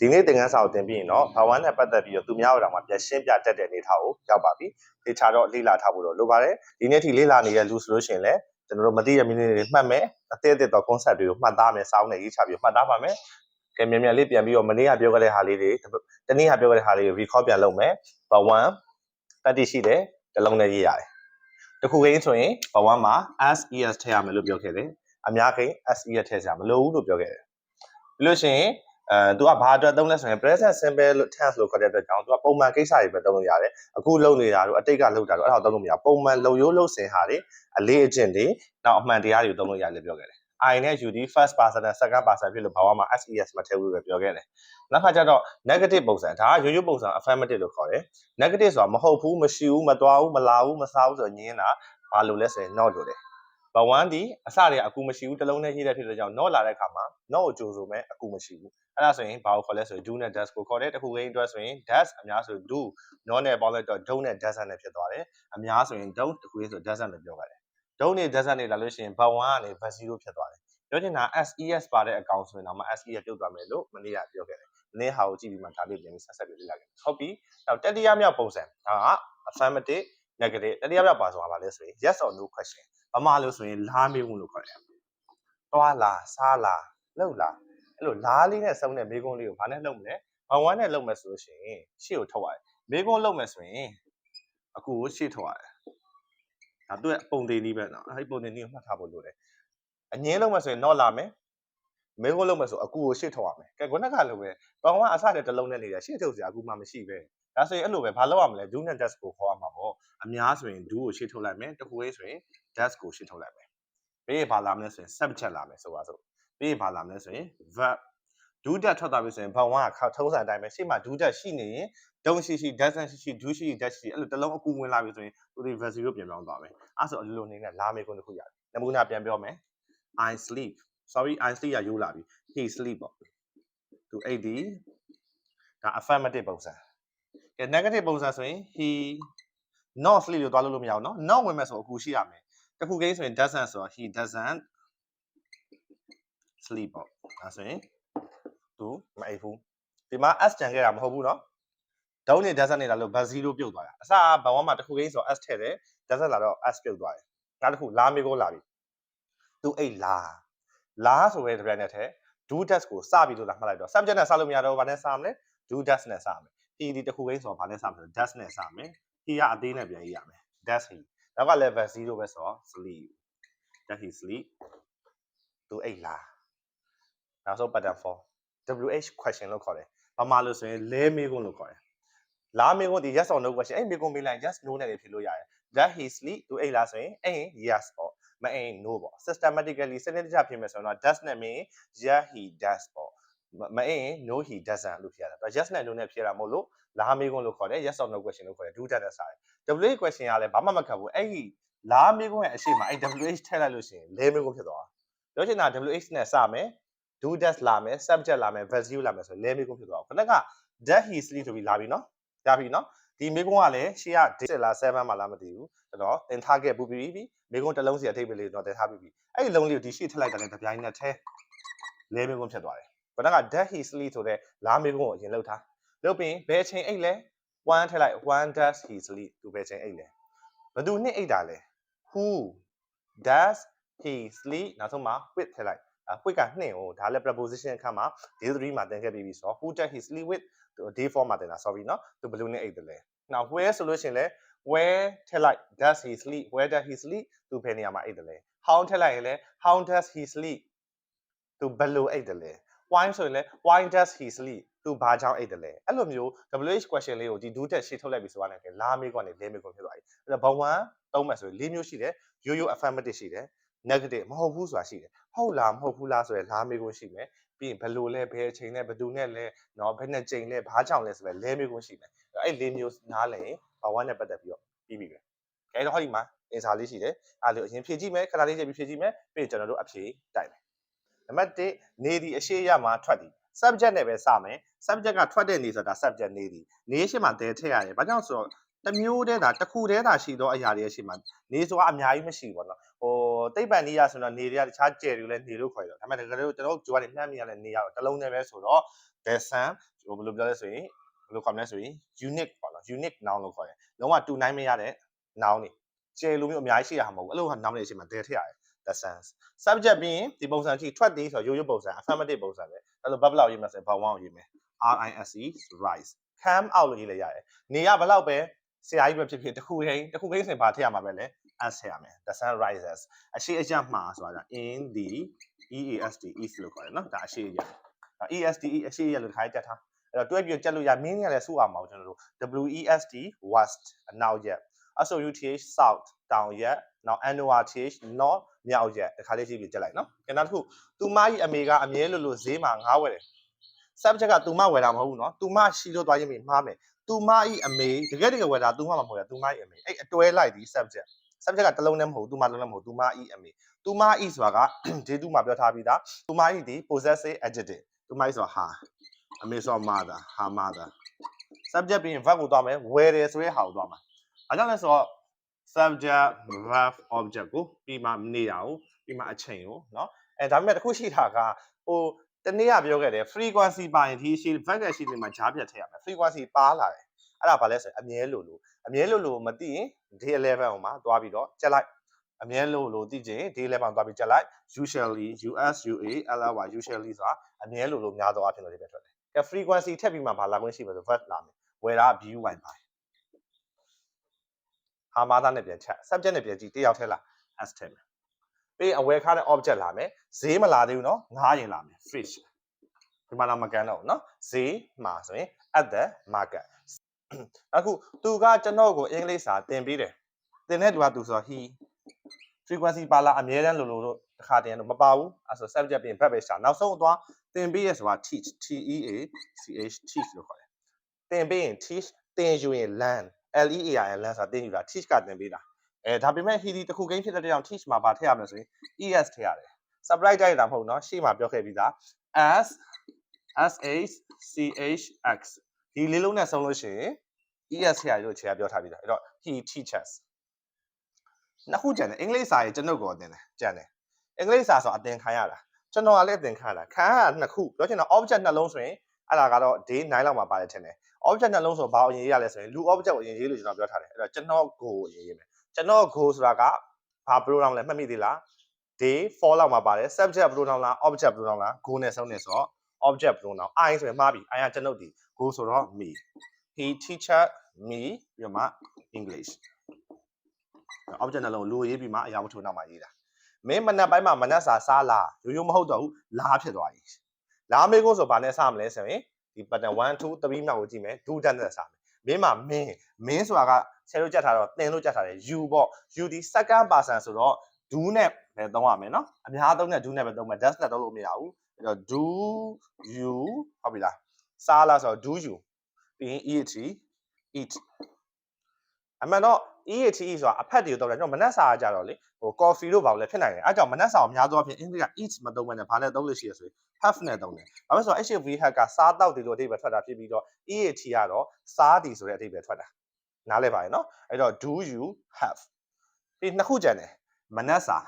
ဒီနေ့သင်ခန်းစာကိုသင်ပြီးရင်တော့ဘာဝန်းနဲ့ပတ်သက်ပြီးတော့သူများတို့တောင်မှပြန်ရှင်းပြတတ်တဲ့အနေအထားကိုရောက်ပါပြီ။ဒီချာတော့လေ့လာထားဖို့တော့လိုပါတယ်။ဒီနေ့ထိလေ့လာနေတဲ့လူဆိုလို့ရှိရင်လည်းကျွန်တော်တို့မသိရမင်းတွေမှတ်မယ်အသေးအသေးတော့ concept တွေကိုမှတ်သားမယ်စောင်းနေရေးချပြီးမှတ်သားပါမယ်။ကဲမြန်မြန်လေးပြန်ပြီးတော့မနေ့ကပြောခဲ့တဲ့ဟာလေးတွေတနေ့ကပြောခဲ့တဲ့ဟာလေးကို recall ပြန်လုပ်မယ်။ဘာဝန်းတတိရှိတယ်တစ်လုံးနဲ့ရေးရတယ်။တခုကိန်းဆိုရင်ဘာဝန်းမှာ SES ထည့်ရမယ်လို့ပြောခဲ့တယ်။အများကိန်း SES ထည့်ကြမလို့ဘူးလို့ပြောခဲ့တယ်။ပြီးလို့ရှိရင် အဲသူကဘာအတွက်သုံးလဲဆိုရင် present simple လို့ tense လို့ခေါ်တဲ့အတွက်ကြောင့်သူကပုံမှန်ကိစ္စတွေပဲသုံးလို့ရတယ်အခုလုပ်နေတာတို့အတိတ်ကလုပ်တာတို့အဲ့ဒါသုံးလို့မရပုံမှန်လုံရိုးလုံစင်ဟာတွေအလေးအကျင့်တွေနောက်အမှန်တရားတွေသုံးလို့ရတယ်ပြောခဲ့တယ် I နဲ့ UD first person နဲ့ second person ဖြစ်လို့ဘာမှ SES မထည့်ဘူးပဲပြောခဲ့တယ်နောက်ခါကျတော့ negative ပုံစံဒါကရိုးရိုးပုံစံ affirmative လို့ခေါ်တယ် negative ဆိုတာမဟုတ်ဘူးမရှိဘူးမသွားဘူးမလာဘူးမစားဘူးဆိုညင်းတာဘာလို့လဲဆိုရင် not လို့တယ် ဘဝန်းဒီအစတွေကအကူမရှိဘူးတစ်လုံးနဲ့ရေးတဲ့ဖြစ်တဲ့ကြောင့် not လာတဲ့အခါမှာ not ကိုကြိုဆိုမဲ့အကူမရှိဘူးအဲ့ဒါဆိုရင်ဘာကိုခေါ်လဲဆိုရင် do နဲ့ does ကိုခေါ်တယ်တခုကိန်းအတွက်ဆိုရင် does အများဆို do not နဲ့ပေါင်းလိုက်တော့ don't နဲ့ doesn't နဲ့ဖြစ်သွားတယ်အများဆိုရင် don't တခုကိန်းဆို doesn't လို့ပြောပါတယ် don't နဲ့ doesn't နဲ့လာလို့ရှိရင် but 1ကနေ but 0ဖြစ်သွားတယ်ပြောချင်တာ SES ပါတဲ့အကောင်ဆိုရင်တော့မှ SES ပြုတ်သွားမယ်လို့မနေ့ကပြောခဲ့တယ်မနေ့ဟာကိုကြည့်ပြီးမှဒါလေးပြန်ပြီးဆက်ဆက်ပြီးလေ့လာခဲ့ဟုတ်ပြီနောက်တတိယမြောက်ပုံစံဒါက affirmative negative တတိယမြောက်ပါဆိုတာဘာလဲဆိုရင် yes or no question ဘာမှလို့ဆိုရင်လားမေးဖို့လို့ခေါ်တယ်သွားလားစားလားလှုပ်လားအဲ့လိုလားလေးနဲ့စုံတဲ့မေးခွန်းလေးကိုဘာနဲ့လှုပ်မလဲဘာဝန်းနဲ့လှုပ်မယ်ဆိုလို့ရှိရင်ရှေ့ကိုထုတ်ရတယ်မေးခွန်းလှုပ်မယ်ဆိုရင်အခုကိုရှေ့ထုတ်ရတယ်ဒါသူ့ရဲ့ပုံသေးနည်းပဲနော်အဲ့ဒီပုံသေးနည်းကိုမှတ်ထားဖို့လိုတယ်အငင်းလုံးမယ်ဆိုရင်တော့လာမယ်မေးခွန်းလုံးမယ်ဆိုအကူကိုရှေ့ထုတ်ရမယ်ကဲခုနကလိုပဲဘောင်ကအစတဲ့တစ်လုံးနဲ့နေတာရှေ့ထုတ်စရာအကူမှမရှိပဲ ဒါဆိုရင်အဲ့လိုပဲဘာလုပ်ရမလဲ do နဲ့ does ကိုခေါ်ရမှာပေါ့အများဆိုရင် do ကိုရှေ့ထုတ်လိုက်မယ်တခုလေးဆိုရင် does ကိုရှေ့ထုတ်လိုက်မယ်ပြီးရင်ဘာလာမလဲဆိုရင် subject လာမယ်ဆိုပါစို့ပြီးရင်ဘာလာမလဲဆိုရင် verb do that ထွက်သွားပြီဆိုရင်ဘောင်ကထုံးစံအတိုင်းပဲရှေ့မှာ do that ရှိနေရင် don't ရှိရှိ doesn't ရှိရှိ do ရှိရှိ does ရှိအဲ့လိုတစ်လုံးအကူဝင်လာပြီဆိုရင်သူတွေ verb 0ပြန်ပြောင်းသွားမယ်အဲ့ဆိုအလိုလိုနေနဲ့လာမေးခွန်းတစ်ခုရတယ်နမူနာပြန်ပြောမယ် I sleep sorry I sleep ရရိုးလာပြီ he sleep ပေါ့သူအိတ်ဒီဒါ affirmative ပုံစံ ကဲ negative ပုံစံဆိုရင် he not sleep လို့သွားလို့လို့မရဘူးเนาะ not ဝင်မဲ့ဆိုအကူရှိရမယ်တခုကိန်းဆိုရင် doesn't ဆိုတော့ he doesn't sleep ပေါ့ဒါဆိုရင်သူမအိပ်ဘူးဒီမှာ s ကြံခဲ့တာမဟုတ်ဘူးเนาะ don't နဲ့ doesn't နဲ့လာလို့ but 0ပြုတ်သွားတာအစဘဝမှာတခုကိန်းဆိုတော့ s ထည့်တယ် doesn't လာတော့ s ပြုတ်သွားတယ်နောက်တစ်ခုလာမေးကိုလာပြီသူအိတ်လားလားဆိုရဲတပြိုင်နက်တည်း do does ကိုစပြီလို့လာမှတ်လိုက်တော့ subject နဲ့စလို့မရတော့ဘာနဲ့စမလဲ do does နဲ့စမယ် he ဒီတခုကိန်းဆိုတော့ဘာနဲ့စမလဲ does နဲ့စမယ် he ကအသေးနဲ့ပြန်ရေးရမယ် does he နောက်က level 0ပဲဆိုတော့ sleep does he sleep သူအိတ်လားနောက်ဆုံး pattern 4 WH question လို့ခေါ်တယ်ဘာမှလို့ဆိုရင်လဲမေးခွန်းလို့ခေါ်တယ်လာမေးခွန်းဒီ yes or no question အဲ့မေးခွန်းမေးလိုက် yes no နဲ့လည်းဖြေလို့ရတယ် does he sleep သူအိတ်လားဆိုရင်အိမ် yes ပေါ့မအိမ် no ပေါ့ systematically စနစ်တကျဖြစ်မယ်ဆိုတော့ does နဲ့မင်း yeah he does ပေါ့ မအိမ် no he doesn't လို့ဖြေရတာ yes နဲ့ no နဲ့ဖြေတာမဟုတ်လို့လာမေးခွန်းလို့ခေါ်တယ် yes or no question လို့ခေါ်တယ် do that နဲ့စားတယ် WH question ကလည်းဘာမှမခက်ဘူးအဲ့ဒီလာမေးခွန်းရဲ့အရှိမအဲ့ WH ထည့်လိုက်လို့ရှိရင်လဲမေးခွန်းဖြစ်သွားတာပြောချင်တာ WH နဲ့စမယ် do does လာမယ် subject လာမယ် value လာမယ်ဆိုလဲမေးခွန်းဖြစ်သွားအောင်ခဏက does he sleep ဆိုပြီးလာပြီနော်ရပြီနော်ဒီမေးခွန်းကလည်းရှေ့က6လား7မှာလားမသိဘူးအဲ့တော့သင်ထားခဲ့ပူပြီးပြီမေးခွန်းတစ်လုံးစီအထိပ္ပယ်လေးတော့သင်ထားပြီးပြီအဲ့ဒီလုံးလေးကိုဒီရှေ့ထည့်လိုက်တာလည်းတပြိုင်နက်တည်းလဲမေးခွန်းဖြစ်သွားတယ် ဘနောက်က that he sleep one does he sleep. သူဘယ်အချိန်အိတ်လဲ?ဘသူနှစ်အိတ်တာလဲ? Who does he sleep? နောက်ဆုံးမှာ with ထည့်လိုက်အ with ကနှစ်ဟိုဒါလည်း preposition အခါမှာ day 3မှာသင်ခဲ့ပြီးပြီဆိုတော့ who does he sleep with? day 4မှာသင်တာ sorry where ဆိုလို့ရှင်လဲ? Where ထည့်လိုက် does he sleep? Where does he sleep? သူဘယ်နေရာမှာအိတ်တယ်လဲ? How ထည့်လို?က်ရင်လဲ how does he sleep? သူဘလူအိတ်တယ်လဲ? why ဆိုရင်လဲ why does he sleep သူဘာကြောင့်အိတ်တယ်လဲအဲ့လိုမျိုး WH question လေးကိုဒီ do တက်ရှင်းထုတ်လိုက်ပြီဆိုတော့လည်းလာမေးခွန်းနဲ့လဲမေးခွန်းဖြစ်သွားပြီအဲ့တော့ဘဝသုံးမှဆိုရင်၄မျိုးရှိတယ်ရိုးရိုး affirmative ရှိတယ် negative မဟုတ်ဘူးဆိုတာရှိတယ်ဟုတ်လားမဟုတ်ဘူးလားဆိုရယ်လာမေးခွန်းရှိမယ်ပြီးရင်ဘယ်လိုလဲဘယ်အချိန်လဲဘယ်သူနဲ့လဲเนาะဘယ်နဲ့ချိန်လဲဘာကြောင့်လဲဆိုရယ်လဲမေးခွန်းရှိမယ်အဲ့၄မျိုးနားလည်ဘဝနဲ့ပတ်သက်ပြီးတော့ပြီးပြီပဲအဲတော့ဟောဒီမှာ answer လေးရှိတယ်အဲ့လိုအရင်ဖြည့်ကြည့်မယ်ခဏလေးချိန်ပြီးဖြည့်ကြည့်မယ်ပြီးရင်ကျွန်တော်တို့အဖြေတိုက်မယ် နံပါတ်1နေဒီအရှိရမှာထွက်သည် subject နဲ့ပဲစမယ် subject ကထွက်တဲ့နေဆိုတာ subject နေသည်နေရှိမှတဲထည့်ရတယ်ဘာကြောင့်ဆိုတော့တစ်မျိုးတည်းသာတစ်ခုတည်းသာရှိသောအရာတွေရှိမှနေဆိုတာအများကြီးမရှိဘူးပေါ့နော်ဟိုတိတ်ပန်နေရဆိုတော့နေတွေကတခြားကျယ်တွေလည်းနေလို့ခေါ်ရတော့ဒါပေမဲ့တကယ်လို့ကျွန်တော်တို့ကြိုးကနေနှမ်းမိရတဲ့နေရတော့တစ်လုံးတည်းပဲဆိုတော့ their sum ဟိုဘယ်လိုပြောလဲဆိုရင်ဘယ်လိုခေါ်မလဲဆိုရင် unique ပေါ့နော် unique noun လို့ခေါ်တယ်လုံးဝတူနိုင်မရတဲ့ noun တွေကျယ်လိုမျိုးအများကြီးရှိရမှာမဟုတ်ဘူးအဲ့လိုဟာ noun တွေအချိန်မှာ there ထည့်ရတယ် the sense subject ပြီးရင်ဒီပုံစံကြည့်ထွက်သည်ဆိုရိုးရိုးပုံစံ affirmative ပုံစံပဲအဲ့လို verb ဘယ်လောက်ရေးမလဲဆိုရင် verb 1ကိုရေးမယ် rise rise come out လို့ရေးလိုက်ရတယ်နေရဘယ်လောက်ပဲဆရာကြီးပဲဖြစ်ဖြစ်တစ်ခုခိန်းတစ်ခုခိန်းစင်ပါထည့်ရမှာပဲလေ as ထည့်ရမယ် the sun rises အရှိအကျမှာဆိုတာက in the east east လို့ခေါ်တယ်နော်ဒါအရှိအကျ EST အရှိရလို့ခိုင်းတက်ထားအဲ့တော့တွဲပြီးကြက်လို့ရမင်းကြီးကလည်းစုအောင်မအောင်ကျွန်တော်တို့ WEST west အနောက်ရက် SOUTH south တောင်ရက်နောက် NORTH north မြောက်ရက်တခါလေးကြည့်ပြီးကြက်လိုက်နော်ကျန်နောက်တစ်ခုသူမကြီးအမေကအမြဲလို့လို့ဈေးမှာငားဝယ်တယ် subject ကသူမဝယ်တာမဟုတ်ဘူးနော်သူမရှိလို့သွားရင်ပြီးမှားမယ်သူမကြီးအမေတကယ်တကယ်ဝယ်တာသူမမမဟုတ်ရသူမကြီးအမေအဲ့အတွဲလိုက်ဒီ subject subject ကတစ်လုံးနဲ့မဟုတ်ဘူးသူမလုံးနဲ့မဟုတ်သူမကြီးအမေသူမကြီးဆိုတာကဒေတူမှာပြောထားပြီးသားသူမကြီးဒီ possessive adjective သူမကြီးဆိုတာဟာအမေဆိုတာ mother ဟာ mother subject ပြီးရင် verb ကိုသွားမယ်ဝယ်တယ်ဆိုတဲ့ဟာကိုသွားမှာ အဲကြောင့်လဲဆိုတော့ subject verb object ကိုပြီးမှနေတာကိုပြီးမှအချိန်ကိုเนาะအဲဒါပေမဲ့တစ်ခုရှိတာကဟိုတနေ့ကပြောခဲ့တယ် frequency ပါရင်ဒီရှိ verb ကရှိနေမှာဂျားပြတ်ထည့်ရမယ် frequency ပါလာတယ်အဲ့ဒါဘာလဲဆိုရင်အမြဲလို့လို့အမြဲလို့လို့မသိရင် day 11ဟိုမှာသွားပြီးတော့ကြက်လိုက်အမြဲလို့လို့သိချင် day 11သွားပြီးကြက်လိုက် usually us ua ly usually ဆိုတာအမြဲလို့လို့များသောအားဖြင့်လို့ဒီပဲထွက်တယ်ကဲ frequency ထည့်ပြီးမှဘာလာခွင့်ရှိပါဆို verb လာမယ်ဝယ်တာ view wine ပါ ဟာမာသားနဲ့ပြန်ချက် subject နဲ့ပြန်ကြည့်တယောက်ထဲလာ as ထည့်မယ်ပြီးအဝယ်ခါတဲ့ object လာမယ်ဈေးမလာသေးဘူးเนาะငားရင်လာမယ် fish ဒီမှာတော့မကန်တော့ဘူးเนาะဈေးမှာဆိုရင် at the market အခုသူကကျွန်တော်ကိုအင်္ဂလိပ်စာသင်ပေးတယ်သင်တဲ့သူကသူဆိုတော့ he frequency ပါလာအမြဲတမ်းလို့လို့တော့တစ်ခါတည်းတော့မပါဘူးအဲဆို subject ပြင်ဘက်ပဲရှာနောက်ဆုံးအသွားသင်ပေးရဆိုတာ teach t e a c h teach လို့ခေါ်တယ်သင်ပေးရင် teach သင်ယူရင် learn l e a r n learn ဆိုတာသင်ယူတာ teach ကသင်ပေးတာအဲဒါပေမဲ့ he ဒီတစ်ခုကိန်းဖြစ်တဲ့တောင် teach မှာဗာထည့်ရမယ်ဆိုရင် es ထည့်ရတယ် surprise တိုက်တာမဟုတ်เนาะရှေ့မှာပြောခဲ့ပြီးသား s s h c h x ဒီလေးလုံးနဲ့ဆုံးလို့ရှိရင် ES ဆရာကြီးတို့ခြေကပြောထားပြီးသားအဲ့တော့ he teaches နှစ်ခုကြံတယ်အင်္ဂလိပ်စာရေးကျွန်ုပ်ကိုအတင်တယ်ကြံတယ်အင်္ဂလိပ်စာဆိုအတင်ခံရတာကျွန်တော်ကလည်းအတင်ခံရတာခံရတာနှစ်ခုပြောချင်တာ object နှလုံးဆိုရင်အဲ့ဒါကတော့ day 9လောက်မှာပါတယ်ထင်တယ် object နှလုံးဆိုဘာအရင်ရေးရလဲဆိုရင်လူ object ကိုအရင်ရေးလို့ကျွန်တော်ပြောထားတယ်အဲ့တော့ကျွန်တော်ကိုအရင်ရေးမယ်ကျွန်တော်ကိုဆိုတာကဘာ pronoun လဲမှတ်မိသေးလား day 4လောက်မှာပါတယ် subject pronoun လား object pronoun လား go နဲ့ဆုံးနေဆိုတော့ object pronoun i ဆိုရင်မှားပြီ i ကကျွန်ုပ်ဒီ go ဆိုတော့ me he teacher me ပြီးတော့မှ english object နှလုံးလိုရေးပြီးမှအရာဝတ္ထုနောက်မှာရေးတာမင်းမနက်ပိုင်းမှာမနက်စာစားလာရိုးရိုးမဟုတ်တော့ဘူးလားဖြစ်သွားပြီလားမေးကိုဆိုဘာနဲ့စမလဲဆိုရင် ဒီ pattern 1 2 3မြောက်ကိုကြည့်မယ်ဒူးတက်နဲ့စမယ်မင်းမှာမင်းမင်းဆိုတာကဆယ်လို့ကြက်ထားတော့သင်လို့ကြက်ထားတယ် you ပေါ့ you ဒီ second person ဆိုတော့ do နဲ့ပဲသုံးရမယ်နော်အများသုံးတဲ့ do နဲ့ပဲသုံးမယ် does နဲ့သုံးလို့မရဘူးအဲ့တော့ do you ဟုတ်ပြီလားစားလားဆိုတော့ do you ပြီးရင် eat eat အမှန်တော့ eat ဆိုတာအဖက်တွေကိုတော့တယ်ကျွန်တော်မနက်စာကကြတော့လေဟို coffee တို့ဘာလို့လဲဖြစ်နိုင်တယ်အဲကြောင့်မနက်စာကိုအများသောအားဖြင့်အင်္ဂလိပ်က eat မသုံးဘဲနဲ့ဘာနဲ့သုံးလို့ရှိရဆိုရင် have နဲ့သုံးတယ်။ဘာလို့လဲဆိုတော့ HV have ကစားတောက်တယ်လို့အဓိပ္ပာယ်ထွက်တာဖြစ်ပြီးတော့ eat ကတော့စားတယ်ဆိုတဲ့အဓိပ္ပာယ်ထွက်တာ။နားလဲပါရဲ့နော်။အဲ့တော့ do you have ဒီနှစ်ခုကြံတယ်မနက်စာ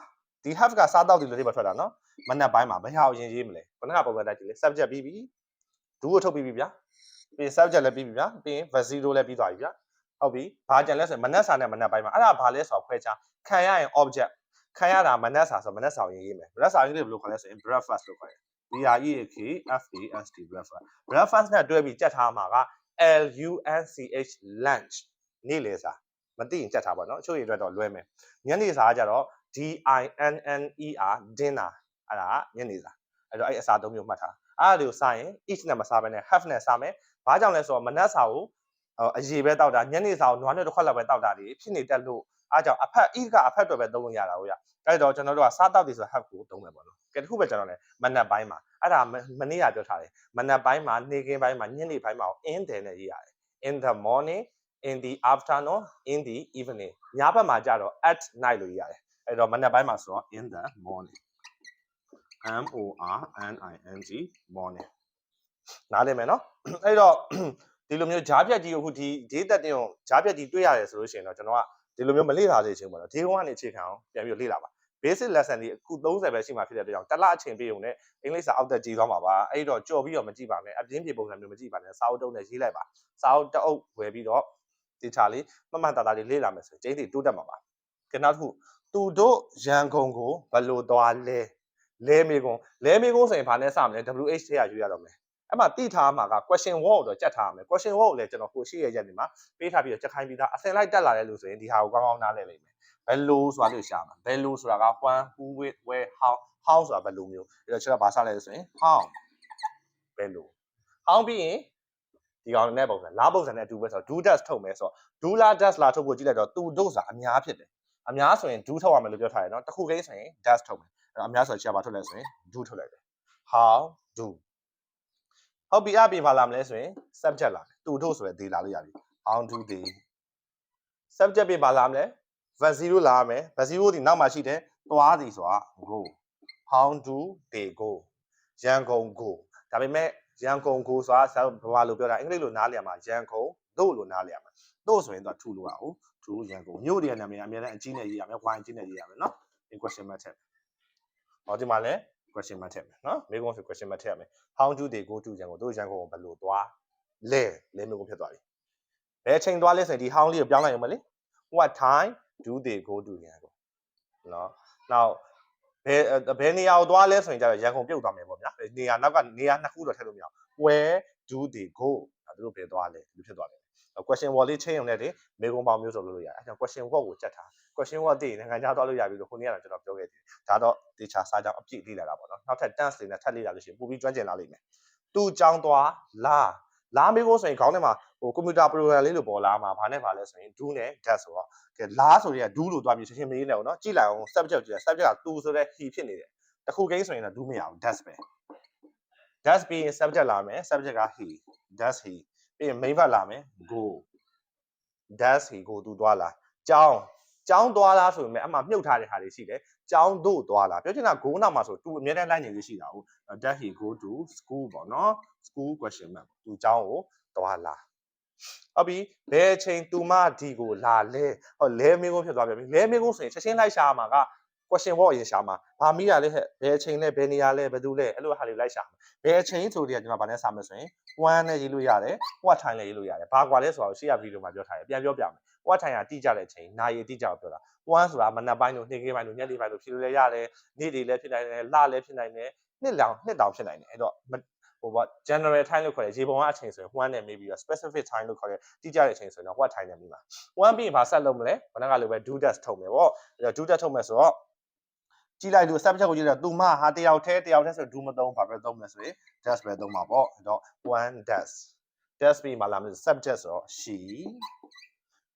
ဒီ have ကစားတောက်တယ်လို့အဓိပ္ပာယ်ထွက်တာနော်။မနက်ပိုင်းမှာဘယ်ဟာကိုရင်ရေးမလဲ။ခုနကပုံစံတိုင်းကြည့်လေ subject ပြီးပြီ။ do ကိုထုတ်ပြီးပြီဗျာ။ပြီး subject လည်းပြီးပြီဗျာ။ပြီးရင် verb 0လည်းပြီးသွားပြီဗျာ။ ဟုတ်ပြီဘာကြံလဲဆိုရင်မနက်စာနဲ့မနက်ပိုင်းမှာအဲ့ဒါဘာလဲဆိုတော့ခွဲခြားခံရရင် object ခံရတာမနက်စာဆိုမနက်စာကိုရေးမယ်မနက်စာရေးလို့ဘယ်လိုခေါ်လဲဆိုရင် breakfast လို့ခေါ်တယ် B R E A K F A S T breakfast breakfast နဲ့တွဲပြီးကြက်ထားမှာက L U N C H lunch နေ့လယ်စာမသိရင်ကြက်ထားပါတော့အချို့ရေအတွက်တော့လွဲမယ်ညနေစာကကြတော့ D I N N E R dinner အဲ့ဒါညနေစာအဲ့တော့အဲ့အစာသုံးမျိုးမှတ်ထားအဲ့ဒါတွေကိုစားရင် each နဲ့မစားဘဲနဲ့ have နဲ့စားမယ်ဘာကြောင့်လဲဆိုတော့မနက်စာကို အရေပဲတောက်တာညနေစာကိုနွားနဲ့တစ်ခွက်လောက်ပဲတောက်တာဒီဖြစ်နေတတ်လို့အားကြောင့်အဖက် eat ကအဖက်တော့ပဲသုံးလို့ရတာဟုတ်ရအဲ့တော့ကျွန်တော်တို့ကစားတောက်တယ်ဆို have ကိုသုံးမယ်ပေါ့နော်ကဲတခုပဲကျွန်တော်လည်းမနက်ပိုင်းမှာအဲ့ဒါမနေ့ကပြောထားတယ်မနက်ပိုင်းမှာနေ့ခင်းပိုင်းမှာညနေပိုင်းမှာ in တယ်နဲ့ရေးရတယ် in the morning in the afternoon in the evening ညဘက်မှာကြတော့ at night လို့ရေးရတယ်အဲ့တော့မနက်ပိုင်းမှာဆိုတော့ in the morning M O R N I N G morning နားလည်မယ်နော်အဲ့တော့ ဒီလိုမျိုးဂျားပြက်ကြီးကိုအခုဒီဒေးတက်တင်ကိုဂျားပြက်ကြီးတွေ့ရတယ်ဆိုလို့ရှိရင်တော့ကျွန်တော်ကဒီလိုမျိုးမလေ့လာသေးချင်ဘူးပေါ့နော်ဒေးဝကနေအခြေခံအောင်ပြန်ပြီးလေ့လာပါ basic lesson ဒီအခု30ပဲရှိမှဖြစ်တဲ့အတွက်ကြောင့်တစ်လအချိန်ပြည့်ုံနဲ့အင်္ဂလိပ်စာအောက်တက်ကြီးသွားမှာပါအဲ့တော့ကြော်ပြီးတော့မကြည့်ပါနဲ့အပြင်းပြေပုံစံမျိုးမကြည့်ပါနဲ့စာအုပ်တုံးနဲ့ရေးလိုက်ပါစာအုပ်တအုပ်ဝယ်ပြီးတော့တေချာလေးမှတ်မှတ်သားသားလေးလေ့လာမယ်ဆိုရင်ကျင်းတီတိုးတက်မှာပါကနောက်တစ်ခုသူတို့ရန်ကုန်ကိုဘယ်လိုသွားလဲလဲမေကုံလဲမေကုံဆိုရင်ဘာနဲ့စမလဲ WH ထဲရယူရတော့မယ် အဲ့မှာတိထားမှာက question word ကိုတော့ကြက်ထားရမယ် question word ကိုလည်းကျွန်တော်ကိုရှိရရက်နေမှာပေးထားပြီးတော့ချက်ခိုင်းပြီးသားအစင်လိုက်တက်လာတဲ့လို့ဆိုရင်ဒီဟာကိုကောင်းကောင်းနားလည်လိမ့်မယ်ဘယ်လိုဆိုတာလို့ရှာမှာဘယ်လိုဆိုတာက when who with where how how ဆိုတာဘယ်လိုမျိုးအဲ့တော့ကျွန်တော်ဘာစလဲဆိုရင် how ဘယ်လို how ပြီးရင်ဒီကောင်နဲ့ပုံစံလားပုံစံနဲ့အတူပဲဆိုတော့ do does ထုတ်မယ်ဆိုတော့ do la does လာထုတ်ဖို့ကြည့်လိုက်တော့ tu do ဆိုတာအများဖြစ်တယ်အများဆိုရင် do ထုတ်ရမယ်လို့ပြောထားတယ်နော်တစ်ခုကိန်းဆိုရင် does ထုတ်မယ်အဲ့တော့အများဆိုရင်ရှားပါထုတ်လိုက်ဆိုရင် do ထုတ်လိုက်တယ် how do ဟုတ်ပြီအပြင်ပါလာမလဲဆိုရင် subject လာတယ် tu do ဆိုရယ် they လာလို့ရပြီ how do they subject ပြင်ပါလာမလဲ verb 0လာရမယ် verb 0ဒီနောက်မှာရှိတယ်သွားစီဆိုတာ go how do they go ရန်ကုန် go ဒါပေမဲ့ရန်ကုန် go ဆိုတာဘာလို့ပြောတာအင်္ဂလိပ်လိုနားလည်ရမှာရန်ကုန်တို့လို့နားလည်ရမှာတို့ဆိုရင်တော့ to လို့ရအောင် to ရန်ကုန်မြို့တွေကနာမည်အများနဲ့အကြီးနဲ့ရေးရမယ် y အကြီးနဲ့ရေးရမယ်နော် in question mark ထည့်ဟောဒီမှာလဲ question mark ထည့်မယ်နော်မိကုန်းဆို question mark ထည့်ရမယ် how do they go to ရန်ကုန်တို့ရန်ကုန်ကိုဘယ်လိုသွားလဲလဲမိကုန်းဖြစ်သွားပြီဘယ်အချိန်သွားလဲဆိုရင်ဒီ how လေးကိုပြောင်းလိုက်ရမလဲ what time do they go to ရန်ကုန်နော် now ဘယ်ဘယ်နေရာကိုသွားလဲဆိုရင်ကျတော့ရန်ကုန်ပြုတ်သွားမယ်ပေါ့ဗျာနေရာနောက်ကနေရာနှစ်ခုတော့ထည့်လို့မရအောင် where do they go ဒါတို့ဘယ်သွားလဲဒီဖြစ်သွားတယ် question word လေးချင်းရုံနဲ့တည်းမေကုံပေါင်းမျိုးဆိုလို့လို့ရတယ်အဲကြောင့် question word ကိုကြက်ထား question word တည်နိုင်ငံခြားသွားလို့ရပြီလို့ခုနေ့ကတော့ကျွန်တော်ပြောခဲ့တယ်ဒါတော့တေချာစားကြောင်းအပြည့်လေ့လာတာပေါ့နော်နောက်ထပ် tense တွေနဲ့ထပ်လေ့လာလို့ရှိရင်ပိုပြီးကျွမ်းကျင်လာလိမ့်မယ်သူ့ကြောင်းသွားလာလာမေကုံဆိုရင်ခေါင်းထဲမှာဟိုကွန်ပျူတာ program လေးလို့ပေါ်လာမှာဘာနဲ့ပါလဲဆိုရင် do နဲ့ that ဆိုတော့ကဲလာဆိုရင် do လို့သွားပြီးချက်ချင်းမေးနေအောင်နော်ကြည့်လိုက်အောင် subject ကြည့် subject က tu ဆိုတဲ့ he ဖြစ်နေတယ်တခုကိန်းဆိုရင်တော့ do မရအောင် that ပဲ that ပြီးရင် subject လာမယ် subject က he that's he ပြီးရင် main verb လာမယ် go that's he go သူသွားလာကြောင်းကြောင်းသွားလားဆိုပေမဲ့အမှမြုပ်ထားတဲ့ဟာတွေရှိတယ်ကြောင်းတို့သွားလာပြောချင်တာ go နောက်မှာဆို तू အများတန်းလိုက်နေလေးရှိတာဟုတ် that he go to school ပေါ့နော် school question mark သူကြောင်းကိုသွားလာဟုတ်ပြီဘယ်အချိန် तू မဒီကိုလာလဲဟောလဲမင်းကုန်းဖြစ်သွားပြန်ပြီလဲမင်းကုန်းဆိုရင်ချက်ချင်းလိုက်ရှာမှာက question word အရင်ရှာမှာဘာမိရလဲဟဲ့ဘယ်အချိန်လဲဘယ်နေရာလဲဘယ်သူလဲအဲ့လိုဟာတွေလိုက်ရှာမှာဘယ်အချိန်ဆိုတဲ့ကကျွန်တော်ဗာနဲ့စာမယ်ဆိုရင် one နဲ့ရေးလို့ရတယ် what time နဲ့ရေးလို့ရတယ်ဘာကွာလဲဆိုတာကိုရှေ့ရဗီဒီယိုမှာပြောထားတယ်ပြန်ပြောပြမယ် what time ကတိကျတဲ့အချိန်နာရီတိကျကိုပြောတာ one ဆိုတာမနက်ပိုင်းလို့နေ့ခင်းပိုင်းလို့ညနေပိုင်းလို့ဖြစ်လို့လည်းရတယ်နေ့တွေလည်းဖြစ်နိုင်တယ်လလည်းဖြစ်နိုင်တယ်နှစ်လောင်နှစ်တောင်ဖြစ်နိုင်တယ်အဲ့တော့ဟိုဘာ general time လို့ခေါ်တယ်ရေပုံကအချိန်ဆိုရင် one နဲ့မေးပြီးတော့ specific time လို့ခေါ်တယ်တိကျတဲ့အချိန်ဆိုရင်တော့ what time နဲ့မေးပါ one ပြီးရင်ဘာဆက်လုပ်မလဲခဏကလိုပဲ do that ထုတ်မယ်ပေါ့အဲ့တော့ do that ထုတ်မယ်ဆိုတော့ ကြည့်လိုက်လို့ subject ကိုကြည့်လိုက်သူမဟာတယောက်တည်းတယောက်တည်းဆို do မသုံးဘာပဲသုံးမလဲဆိုရင် does ပဲသုံးပါပေါ့အဲ့တော့ one does does ပြီးမှလာမယ် subject ဆိုတော့ she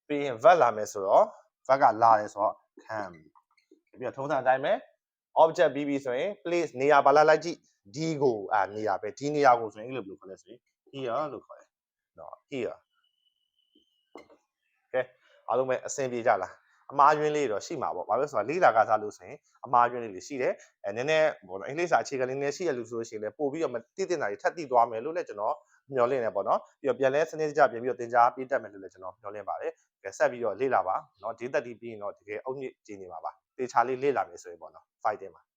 ပြီးရင် verb လာမယ်ဆိုတော့ verb ကလာတယ်ဆိုတော့ come ပြီးတော့ထုံးစံအတိုင်းပဲ object ပြီးပြီဆိုရင် place နေရာပါလာလိုက်ကြည့်ဒီကိုအာနေရာပဲဒီနေရာကိုဆိုရင်အဲ့လိုဘယ်လိုခေါ်လဲဆိုရင် here လို့ခေါ်တယ်နော် here ကဲအားလုံးပဲအဆင်ပြေကြလား အမားယွင်းလေးတော့ရှိမှာပေါ့ဘာလို့လဲဆိုတော့လေးလာကစားလို့ဆိုရင်အမားယွင်းလေးတွေရှိတယ်အဲနည်းနည်းဘောနော်အင်္ဂလိပ်စာအခြေခံလေးနည်းရှိရလို့ဆိုလို့ရှိရင်လည်းပို့ပြီးတော့မသိတင်တာတွေထပ်သိသွားမယ်လို့လည်းကျွန်တော်မျှော်လင့်နေပေါ့နော်ပြီးတော့ပြန်လဲစနစ်တကျပြန်ပြီးတော့သင်ကြားပေးတတ်မယ်လို့လည်းကျွန်တော်မျှော်လင့်ပါတယ်ကဲဆက်ပြီးတော့လေ့လာပါနော်ဒေသတိပြီးရင်တော့တကယ်အုတ်မြင့်ကျင်းနေပါပါတေချာလေးလေ့လာမယ်ဆိုရင်ပေါ့နော် fight တင်ပါ